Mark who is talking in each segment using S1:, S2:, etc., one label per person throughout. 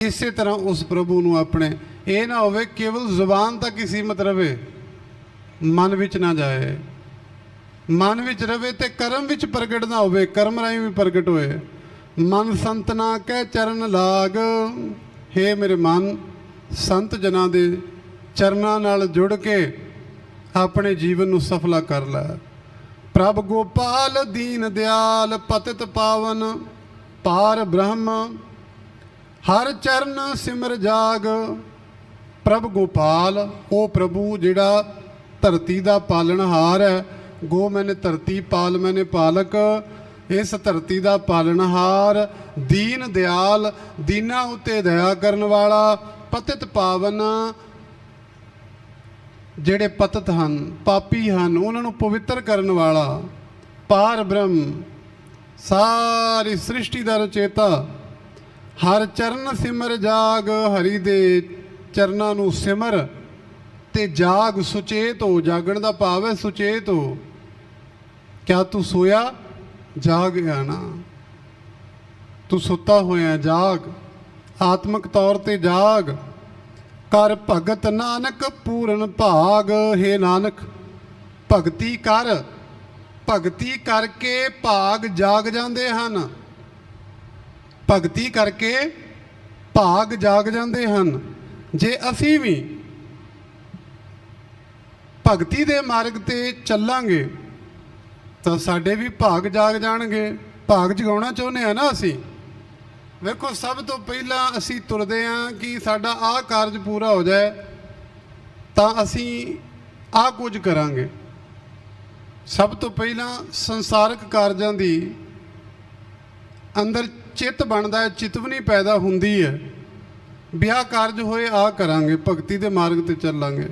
S1: ਇਸੇ ਤਰ੍ਹਾਂ ਉਸ ਪ੍ਰਭੂ ਨੂੰ ਆਪਣੇ। ਇਹ ਨਾ ਹੋਵੇ ਕੇਵਲ ਜ਼ੁਬਾਨ ਤੱਕ ਹੀ ਸੀਮਤ ਰਵੇ ਮਨ ਵਿੱਚ ਨਾ ਜਾਏ। ਮਨ ਵਿੱਚ ਰਵੇ ਤੇ ਕਰਮ ਵਿੱਚ ਪ੍ਰਗਟ ਨਾ ਹੋਵੇ। ਕਰਮ ਰਾਹੀਂ ਵੀ ਪ੍ਰਗਟ ਹੋਏ। ਮਨ ਸੰਤ ਨਾ ਕਹਿ ਚਰਨ ਲਾਗ। ਹੇ ਮੇਰੇ ਮਨ, ਸੰਤ ਜਨਾਂ ਦੇ ਚਰਨਾਂ ਨਾਲ ਜੁੜ ਕੇ ਆਪਣੇ ਜੀਵਨ ਨੂੰ ਸਫਲਾ ਕਰ ਲੈ। ਪ੍ਰਭ ਗੋਪਾਲ ਦੀਨ ਦਿਆਲ ਪਤਿਤ ਪਾਵਨ, ਪਾਰ ਬ੍ਰਹਮ ਹਰ ਚਰਨ ਸਿਮਰ ਜਾਗ, ਪ੍ਰਭ ਗੋਪਾਲ ਉਹ ਪ੍ਰਭੂ ਜਿਹੜਾ ਧਰਤੀ ਦਾ ਪਾਲਣਹਾਰ ਹੈ, ਗੋ ਮੈਨੇ ਧਰਤੀ ਪਾਲ ਮੈਨੇ ਪਾਲਕ, ਇਸ ਧਰਤੀ ਦਾ ਪਾਲਣਹਾਰ ਦੀਨ ਦਿਆਲ, ਦੀਨਾ ਉਤੇ ਦਇਆ ਕਰਨ ਵਾਲਾ ਪਤਿਤ ਪਾਵਨ ਜਿਹੜੇ ਪਤਤ ਹਨ, ਪਾਪੀ ਹਨ, ਉਹਨਾਂ ਨੂੰ ਪਵਿੱਤਰ ਕਰਨ ਵਾਲਾ ਪਾਰ ਬ੍ਰਹਮ, ਸਾਰੀ ਸ੍ਰਿਸ਼ਟੀ ਦਾ ਰਚੇਤਾ ਹਰ ਚਰਨ ਸਿਮਰ ਜਾਗ, ਹਰੀ ਦੇ ਚਰਨਾਂ ਨੂੰ ਸਿਮਰ, ਤੇ ਜਾਗ ਸੁਚੇਤ ਹੋ, ਜਾਗਣ ਦਾ ਭਾਵ ਹੈ ਸੁਚੇਤ ਹੋ। ਕਿਆ ਤੂੰ ਸੋਇਆ? ਜਾਗ ਗਿਆ ਨਾ। ਤੂੰ ਸੁੱਤਾ ਹੋਇਆ, ਜਾਗ। ਆਤਮਿਕ ਤੌਰ ਤੇ ਜਾਗ। ਕਰ ਭਗਤ ਨਾਨਕ ਪੂਰਨ ਭਾਗ, ਹੈ ਨਾਨਕ। ਭਗਤੀ ਕਰ। ਭਗਤੀ ਕਰਕੇ ਭਾਗ ਜਾਗ ਜਾਂਦੇ ਹਨ। ਭਗਤੀ ਕਰਕੇ ਭਾਗ ਜਾਗ ਜਾਂਦੇ ਹਨ। ਜੇ ਅਸੀਂ ਵੀ ਭਗਤੀ ਦੇ ਮਾਰਗ ਤੇ ਚੱਲਾਂਗੇ, ਤਾਂ ਸਾਡੇ ਵੀ ਭਾਗ ਜਾਗ ਜਾਣਗੇ। ਭਾਗ ਜਗਾਉਣਾ ਚਾਹੁੰਦੇ ਆ ਨਾ ਅਸੀਂ? ਵੇਖੋ, ਸਭ ਤੋਂ ਪਹਿਲਾਂ ਅਸੀਂ ਤੁਰਦੇ ਆਂ ਕਿ ਸਾਡਾ ਆਹ ਕਾਰਜ ਪੂਰਾ ਹੋ ਜਾਏ, ਤਾਂ ਅਸੀਂ ਆਹ ਕੁਝ ਕਰਾਂਗੇ। ਸਭ ਤੋਂ ਪਹਿਲਾਂ ਸੰਸਾਰਕ ਕਾਰਜਾਂ ਦੀ ਅੰਦਰ ਚਿੱਤ ਬਣਦਾ ਹੈ, ਚਿਤਵਨੀ ਪੈਦਾ ਹੁੰਦੀ ਹੈ। ਵਿਆਹ ਕਾਰਜ ਹੋਏ ਆ ਕਰਾਂਗੇ, ਭਗਤੀ ਦੇ ਮਾਰਗ ਤੇ ਚੱਲਾਂਗੇ।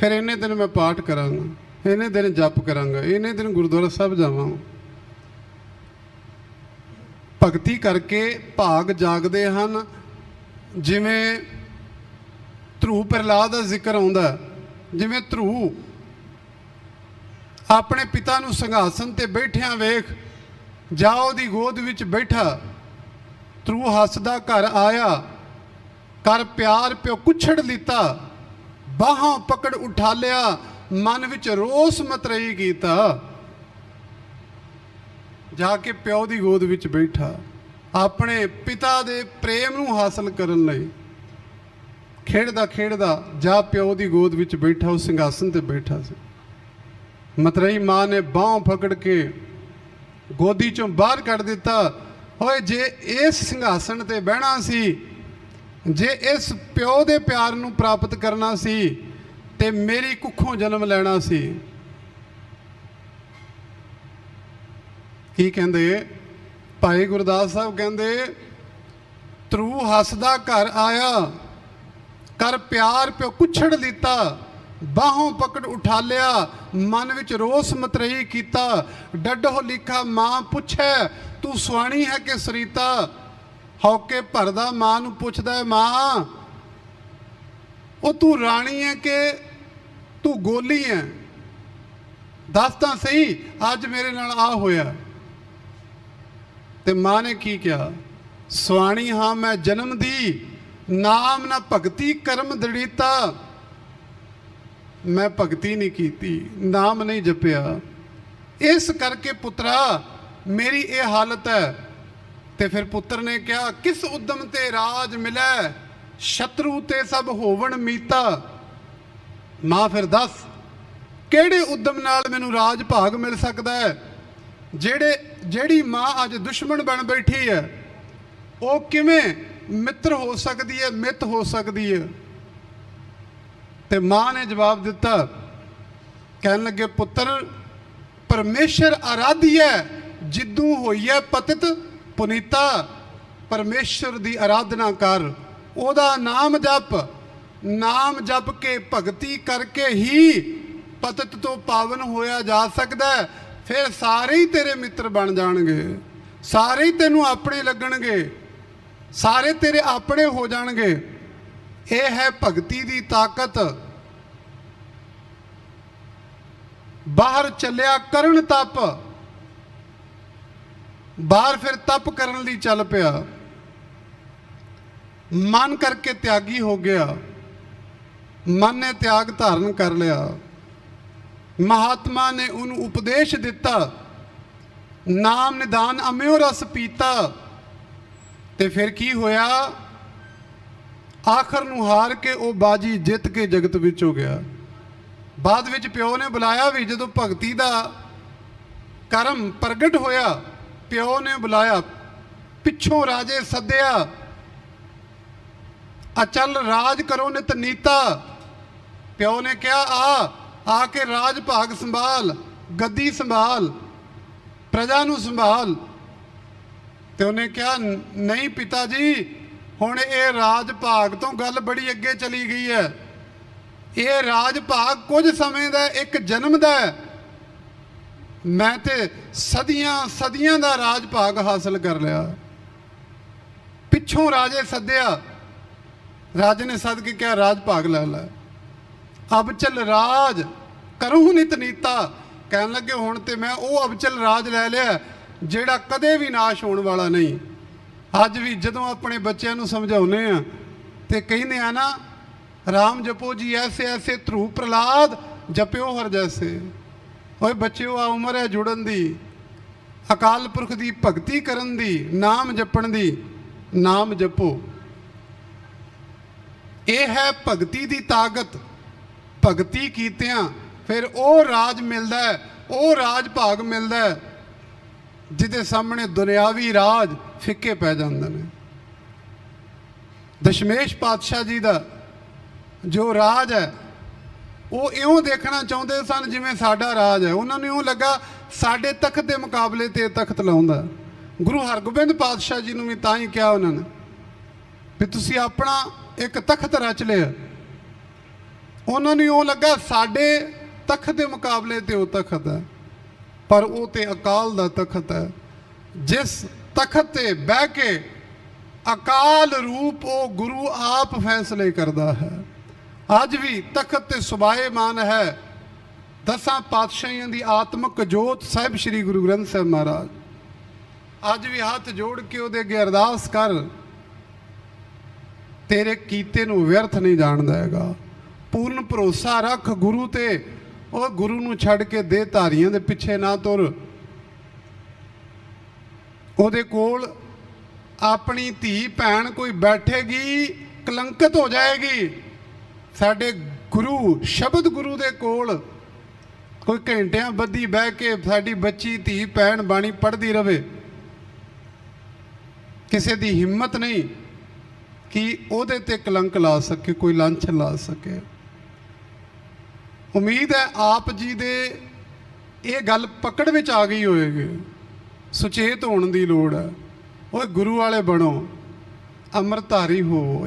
S1: ਫਿਰ ਇਹਨੇ ਦਿਨ ਮੈਂ ਪਾਠ ਕਰਾਂਗਾ ਇਹਨੇ ਦਿਨ ਜਪ ਕਰਾਂਗਾ ਇਹਨੇ ਦਿਨ ਗੁਰਦੁਆਰਾ ਸਾਹਿਬ ਜਾਵਾਂ ਭਗਤੀ ਕਰਕੇ ਭਾਗ ਜਾਗਦੇ ਹਨ। ਜਿਵੇਂ ਧਰੂ ਪ੍ਰਹਲਾਦ ਦਾ ਜ਼ਿਕਰ ਆਉਂਦਾ ਜਿਵੇਂ ਧਰੂ ਆਪਣੇ ਪਿਤਾ ਨੂੰ ਸਿੰਘਾਸਨ ਤੇ ਬੈਠਿਆਂ ਵੇਖ ਜਾ ਉਹਦੀ ਗੋਦ ਵਿੱਚ ਬੈਠਾ ਧਰੂ ਹੱਸਦਾ ਘਰ ਆਇਆ। ਕਰ ਪਿਆਰ ਪਿਓ ਕੁਛੜ ਲਿੱਤਾ। ਬਾਹਾਂ ਪਕੜ ਉਠਾ ਲਿਆ ਮਨ ਵਿੱਚ ਰੋਸ ਮਤਰਈ ਕੀਤਾ ਜਾ ਕੇ ਪਿਓ ਦੀ ਗੋਦ ਵਿੱਚ ਬੈਠਾ। ਆਪਣੇ ਪਿਤਾ ਦੇ ਪ੍ਰੇਮ ਨੂੰ ਹਾਸਲ ਕਰਨ ਲਈ। ਖੇਡਦਾ ਖੇਡਦਾ ਜਾ ਪਿਓ ਦੀ ਗੋਦ ਵਿੱਚ ਬੈਠਾ, ਉਹ ਸਿੰਘਾਸਨ ਤੇ ਬੈਠਾ ਸੀ। ਮਤਰਈ ਮਾਂ ਨੇ ਬਾਹ ਫਕੜ ਕੇ ਗੋਦੀ ਚੋਂ ਬਾਹਰ ਕੱਢ ਦਿੱਤਾ। ਓਏ ਜੇ ਇਸ ਸਿੰਘਾਸਣ ਤੇ ਬਹਿਣਾ ਸੀ, ਜੇ ਇਸ ਪਿਓ ਦੇ ਪਿਆਰ ਨੂੰ ਪ੍ਰਾਪਤ ਕਰਨਾ ਸੀ, ਤੇ ਮੇਰੀ ਕੁੱਖੋਂ ਜਨਮ ਲੈਣਾ ਸੀ। ਕੀ ਕਹਿੰਦੇ? ਭਾਈ ਗੁਰਦਾਸ ਸਾਹਿਬ ਕਹਿੰਦੇ, ਤਰੂ ਹੱਸਦਾ ਘਰ ਆਇਆ, ਕਰ ਪਿਆਰ ਪਿਓ ਕੁਛੜ ਦਿੱਤਾ ਬਾਹੋਂ ਪਕੜ ਉਠਾ ਲਿਆ ਮਨ ਵਿੱਚ ਰੋਸ ਮਤਰਈ ਕੀਤਾ, ਡੱਡੋ ਲਿਖਾ ਮਾਂ ਪੁੱਛੈ ਤੂੰ ਸੁਆਣੀ ਹੈ ਕਿ ਸਰੀਤਾ? ਹੌਕੇ ਭਰਦਾ ਮਾਂ ਨੂੰ ਪੁੱਛਦਾ ਹੈ, ਮਾਂ ਉਹ ਤੂੰ ਰਾਣੀ ਹੈ ਕਿ ਤੂੰ ਗੋਲੀ ਹੈ? ਦੱਸ ਤਾਂ ਸਹੀ ਅੱਜ ਮੇਰੇ ਨਾਲ ਆ ਹੋਇਆ। ਤੇ ਮਾਂ ਨੇ ਕੀ ਕਿਹਾ? ਸੁਆਣੀ ਹਾਂ ਮੈਂ ਜਨਮ ਦੀ ਨਾਮ ਨਾ ਭਗਤੀ ਕਰਮ ਦੜੀਤਾ ਮੈਂ ਭਗਤੀ ਨਹੀਂ ਕੀਤੀ ਨਾਮ ਨਹੀਂ ਜਪਿਆ। ਇਸ ਕਰਕੇ ਪੁੱਤਰਾ ਮੇਰੀ ਇਹ ਹਾਲਤ ਹੈ। ਤੇ ਫਿਰ ਪੁੱਤਰ ਨੇ ਕਿਹਾ, ਕਿਸ ਉਦਮ ਤੇ ਰਾਜ ਮਿਲੈ? ਸ਼ਤਰੂ ਤੇ ਸਭ ਹੋਵਣ ਮੀਤਾ। ਮਾਂ ਫਿਰ ਦੱਸ, ਕਿਹੜੇ ਉਦਮ ਨਾਲ ਮੈਨੂੰ ਰਾਜ ਭਾਗ ਮਿਲ ਸਕਦਾ ਹੈ? ਜਿਹੜੇ, ਜਿਹੜੀ ਮਾਂ ਅੱਜ ਦੁਸ਼ਮਣ ਬਣ ਬੈਠੀ ਹੈ, ਉਹ ਕਿਵੇਂ ਮਿੱਤਰ ਹੋ ਸਕਦੀ ਹੈ, ਮਿੱਤ ਹੋ ਸਕਦੀ ਹੈ? ਤੇ ਮਾਂ ਨੇ ਜਵਾਬ ਦਿੱਤਾ, ਕਹਿਣ ਲੱਗੇ, ਪੁੱਤਰ, ਪਰਮੇਸ਼ਰ ਹੈ। ਜਿੱਦੂ ਹੋਈਐ ਪਤਿਤ ਪੁਨੀਤਾ ਪਰਮੇਸ਼ਰ ਦੀ ਆਰਾਧਨਾ ਕਰ। ਉਹਦਾ ਨਾਮ ਜਪ ਨਾਮ ਜਪ ਕੇ ਭਗਤੀ ਕਰਕੇ ਹੀ ਪਤਿਤ ਤੋਂ ਪਾਵਨ ਹੋਇਆ ਜਾ ਸਕਦਾ ਫਿਰ ਸਾਰੇ ਹੀ ਤੇਰੇ ਮਿੱਤਰ ਬਣ ਜਾਣਗੇ, ਸਾਰੇ ਹੀ ਤੈਨੂੰ ਆਪਣੇ ਲੱਗਣਗੇ, ਸਾਰੇ ਤੇਰੇ ਆਪਣੇ ਹੋ ਜਾਣਗੇ। ਇਹ ਹੈ ਭਗਤੀ ਦੀ ਤਾਕਤ। ਬਾਹਰ ਚੱਲਿਆ ਕਰਨ ਤਪ। ਬਾਹਰ ਫਿਰ ਤਪ ਕਰਨ ਲਈ ਚੱਲ ਪਿਆ। ਮਨ ਕਰਕੇ ਤਿਆਗੀ ਹੋ ਗਿਆ। ਮਨ ਨੇ ਤਿਆਗ ਧਾਰਨ ਕਰ ਲਿਆ। ਮਹਾਤਮਾ ਨੇ ਉਹਨੂੰ ਉਪਦੇਸ਼ ਦਿੱਤਾ। ਨਾਮ ਨਿਦਾਨ ਅਮਿਓ ਰਸ ਪੀਤਾ। ਤੇ ਫਿਰ ਕੀ ਹੋਇਆ? ਆਖਰ ਨੂੰ ਹਾਰ ਕੇ ਉਹ ਬਾਜੀ ਜਿੱਤ ਕੇ ਜਗਤ ਵਿੱਚ ਹੋ ਗਿਆ। ਬਾਅਦ ਵਿੱਚ ਪਿਓ ਨੇ ਬੁਲਾਇਆ ਵੀ ਜਦੋਂ ਭਗਤੀ ਦਾ ਕਰਮ ਪ੍ਰਗਟ ਹੋਇਆ ਪਿਓ ਨੇ ਬੁਲਾਇਆ, ਪਿੱਛੋਂ ਰਾਜੇ ਸੱਦਿਆ ਅਚਲ ਰਾਜ ਕਰੋ ਨਿਤ ਨੀਤਾ। ਪਿਓ ਨੇ ਕਿਹਾ, ਆ ਆ ਕੇ ਰਾਜ ਭਾਗ ਸੰਭਾਲ, ਗੱਦੀ ਸੰਭਾਲ, ਪ੍ਰਜਾ ਨੂੰ ਸੰਭਾਲ। ਤੇ ਉਹਨੇ ਕਿਹਾ, ਨਹੀਂ ਪਿਤਾ ਜੀ, ਹੁਣ ਇਹ ਰਾਜ ਭਾਗ ਤੋਂ ਗੱਲ ਬੜੀ ਅੱਗੇ ਚਲੀ ਗਈ ਹੈ। ਇਹ ਰਾਜ ਭਾਗ ਕੁਝ ਸਮੇਂ ਦਾ ਇੱਕ ਜਨਮ ਦਾ ਹੈ। ਮੈਂ ਤੇ ਸਦੀਆਂ ਸਦੀਆਂ ਦਾ ਰਾਜ ਭਾਗ ਹਾਸਲ ਕਰ ਲਿਆ। ਪਿੱਛੋਂ ਰਾਜੇ ਸੱਦਿਆ। ਰਾਜੇ ਨੇ ਸੱਦ ਕੇ ਕਿਹਾ ਰਾਜ ਭਾਗ ਲੈ ਲੈ। ਅਬ ਚਲ ਰਾਜ, ਕਰੂੰ ਨਿਤ ਨੀਤਾ। ਕਹਿਣ ਲੱਗੇ, ਹੁਣ ਤੇ ਮੈਂ ਉਹ ਅਬਚਲ ਰਾਜ ਲੈ ਲਿਆ, ਜਿਹੜਾ ਕਦੇ ਵੀ ਨਾਸ਼ ਹੋਣ ਵਾਲਾ ਨਹੀਂ। ਅੱਜ ਵੀ ਜਦੋਂ ਆਪਣੇ ਬੱਚਿਆਂ ਨੂੰ ਸਮਝਾਉਨੇ ਆ ਤੇ ਕਹਿੰਦੇ ਆ ਨਾ, ਰਾਮ ਜਪੋ ਜੀ, ਐਸੇ ਐਸੇ ਧਰੂ ਪ੍ਰਲਾਦ ਜਪਿਓ ਹਰ ਜੈਸੇ ਓਏ ਬੱਚਿਓ, ਆ ਉਮਰ ਹੈ ਜੁੜਨ ਦੀ। ਅਕਾਲ ਪੁਰਖ ਦੀ ਭਗਤੀ ਕਰਨ ਦੀ, ਨਾਮ ਜਪਣ ਦੀ, ਨਾਮ ਜਪੋ। ਇਹ ਹੈ ਭਗਤੀ ਦੀ ਤਾਕਤ। ਭਗਤੀ ਕੀਤਿਆਂ, ਫਿਰ ਉਹ ਰਾਜ ਮਿਲਦਾ ਹੈ, ਉਹ ਰਾਜ ਭਾਗ ਮਿਲਦਾ ਹੈ, ਜਿਹਦੇ ਸਾਹਮਣੇ ਦੁਨਿਆਵੀ ਰਾਜ ਫਿੱਕੇ ਪੈ ਜਾਂਦੇ ਨੇ। ਦਸ਼ਮੇਸ਼ ਪਾਤਸ਼ਾਹ ਜੀ ਦਾ ਜੋ ਰਾਜ ਹੈ ਉਹ ਇਉਂ ਦੇਖਣਾ ਚਾਹੁੰਦੇ ਸਨ ਜਿਵੇਂ ਸਾਡਾ ਰਾਜ ਹੈ। ਉਹਨਾਂ ਨੂੰ ਇਉਂ ਲੱਗਾ, ਸਾਡੇ ਤਖਤ ਦੇ ਮੁਕਾਬਲੇ ਤੇ ਤਖਤ ਲਾਉਂਦਾ। ਗੁਰੂ ਹਰਗੋਬਿੰਦ ਪਾਤਸ਼ਾਹ ਜੀ ਨੂੰ ਵੀ ਤਾਂ ਹੀ ਕਿਹਾ ਉਹਨਾਂ ਨੇ ਵੀ ਤੁਸੀਂ ਆਪਣਾ ਇੱਕ ਤਖਤ ਰਚ ਲਿਆ। ਉਹਨਾਂ ਨੂੰ ਇਉਂ ਲੱਗਾ, ਸਾਡੇ ਤਖਤ ਦੇ ਮੁਕਾਬਲੇ ਤੇ ਉਹ ਤਖਤ ਹੈ, ਪਰ ਉਹ ਤੇ ਅਕਾਲ ਦਾ ਤਖਤ ਹੈ। ਜਿਸ ਤਖਤ ਤੇ ਬਹਿ ਕੇ ਅਕਾਲ ਰੂਪ ਉਹ ਗੁਰੂ ਆਪ ਫੈਸਲੇ ਕਰਦਾ ਹੈ। ਅੱਜ ਵੀ ਤਖਤ ਤੇ ਸੁਭਾਏਮਾਨ ਹੈ। ਦਸਾਂ ਪਾਤਸ਼ਾਹੀਆਂ ਦੀ ਆਤਮਿਕ ਜੋਤ ਸਾਹਿਬ ਸ੍ਰੀ ਗੁਰੂ ਗ੍ਰੰਥ ਸਾਹਿਬ ਮਹਾਰਾਜ। ਅੱਜ ਵੀ ਹੱਥ ਜੋੜ ਕੇ ਉਹਦੇ ਅੱਗੇ ਅਰਦਾਸ ਕਰ। ਤੇਰੇ ਕੀਤੇ ਨੂੰ ਵਿਅਰਥ ਨਹੀਂ ਜਾਣਦਾ ਹੈਗਾ। ਪੂਰਨ ਭਰੋਸਾ ਰੱਖ ਗੁਰੂ ਤੇ। ਉਹ ਗੁਰੂ ਨੂੰ ਛੱਡ ਕੇ ਦੇ ਧਾਰੀਆਂ ਦੇ ਪਿੱਛੇ ਨਾ ਤੁਰ। ਉਹਦੇ ਕੋਲ ਆਪਣੀ ਧੀ ਭੈਣ ਕੋਈ ਬੈਠੇਗੀ, ਕਲੰਕਿਤ ਹੋ ਜਾਏਗੀ। ਸਾਡੇ ਗੁਰੂ, ਸ਼ਬਦ ਗੁਰੂ ਦੇ ਕੋਲ ਕੋਈ ਘੰਟਿਆਂ ਬੱਧੀ ਬਹਿ ਕੇ ਸਾਡੀ ਬੱਚੀ, ਧੀ, ਭੈਣ, ਬਾਣੀ ਪੜ੍ਹਦੀ ਰਵੇ। ਕਿਸੇ ਦੀ ਹਿੰਮਤ ਨਹੀਂ ਕਿ ਉਹਦੇ ਤੇ ਕਲੰਕ ਲਾ ਸਕੇ, ਕੋਈ ਲਾਂਛਨ ਲਾ ਸਕੇ। ਉਮੀਦ ਹੈ ਆਪ ਜੀ ਦੇ ਇਹ ਗੱਲ ਪਕੜ ਵਿੱਚ ਆ ਗਈ ਹੋਏਗੀ। ਸੁਚੇਤ ਹੋਣ ਦੀ ਲੋੜ ਹੈ। ਓਏ ਗੁਰੂ ਵਾਲੇ ਬਣੋ, ਅੰਮ੍ਰਿਤਧਾਰੀ ਹੋ।